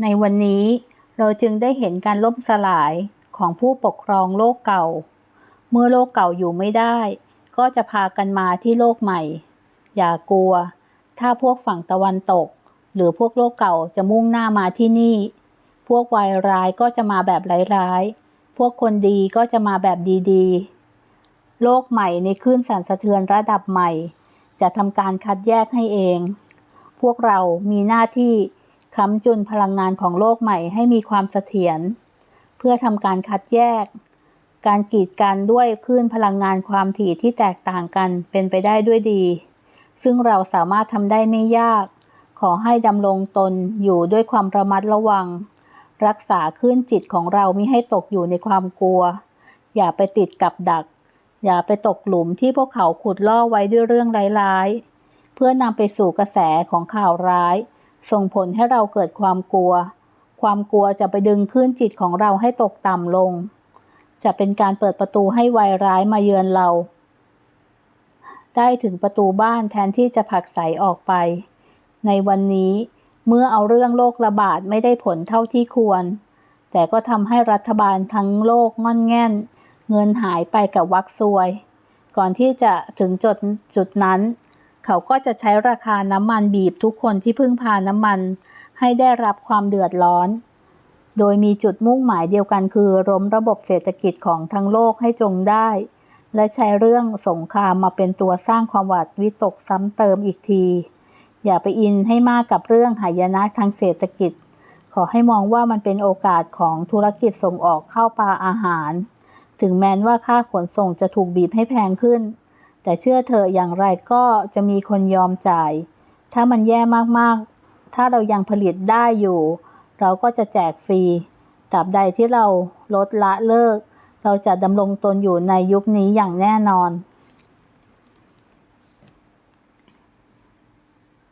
ในวันนี้เราจึงได้เห็นการล่มสลายของผู้ปกครองโลกเก่า เมื่อโลกเก่าอยู่ไม่ได้ ก็จะพากันมาที่โลกใหม่ อย่ากลัว ถ้าพวกฝั่งตะวันตก หรือพวกโลกเก่าจะมุ่งหน้ามาที่นี่ พวกวายร้ายก็จะมาแบบร้ายๆ พวกคนดีก็จะมาแบบดีๆ โลกใหม่ในคลื่นสั่นสะเทือนระดับใหม่ จะทำการคัดแยกให้เอง พวกเรามีหน้าที่ ค้ำจุนพลังงานของโลกใหม่ให้มีความเสถียรเพื่อทำการคัดแยก การกีดกันด้วยคลื่นพลังงานความถี่ที่แตกต่างกันเป็นไปได้ด้วยดี ซึ่งเราสามารถทำได้ไม่ยาก ขอให้ดำรงตนอยู่ด้วยความระมัดระวัง รักษาคลื่นจิตของเราไม่ให้ตกอยู่ในความกลัว อย่าไปติดกับดัก อย่าไปตกหลุมที่พวกเขาขุดล่อไว้ด้วยเรื่องร้ายๆเพื่อนำไปสู่กระแสของข่าวร้าย ส่งผลให้เราเกิดความกลัว ความกลัวจะไปดึงคลื่นจิตของเราให้ตกต่ำลง จะเป็นการเปิดประตูให้วายร้ายมาเยือนเรา ได้ถึงประตูบ้านแทนที่จะผลักใสออกไป ในวันนี้เมื่อเอาเรื่องโรคระบาดไม่ได้ผลเท่าที่ควร แต่ก็ทำให้รัฐบาลทั้งโลกง่อนแง่น เงินหายไปกับวักซวย ก่อนที่จะถึงจุดจุดนั้น เขาก็จะใช้ราคาน้ำมันบีบทุกคนที่พึ่งพาน้ำมัน ให้ได้รับความเดือดร้อน โดยมีจุดมุ่งหมายเดียวกันคือล้มระบบเศรษฐกิจของทั้งโลกให้จงได้ และใช้เรื่องสงครามมาเป็นตัวสร้างความหวาดวิตกซ้ำเติมอีกที อย่าไปอินให้มากกับเรื่องหายนะทางเศรษฐกิจ ขอให้มองว่ามันเป็นโอกาสของธุรกิจส่งออกเข้าปลาอาหาร ถึงแม้ว่าค่าขนส่งจะถูกบีบให้แพงขึ้น แต่เชื่อเธออย่างไรก็จะมีคนยอมจ่าย ถ้ามันแย่มากๆ ถ้าเรายังผลิตได้อยู่ เราก็จะแจกฟรีตราบใดที่เราลดละเลิก เราจะดำรงตนอยู่ในยุคนี้อย่างแน่นอน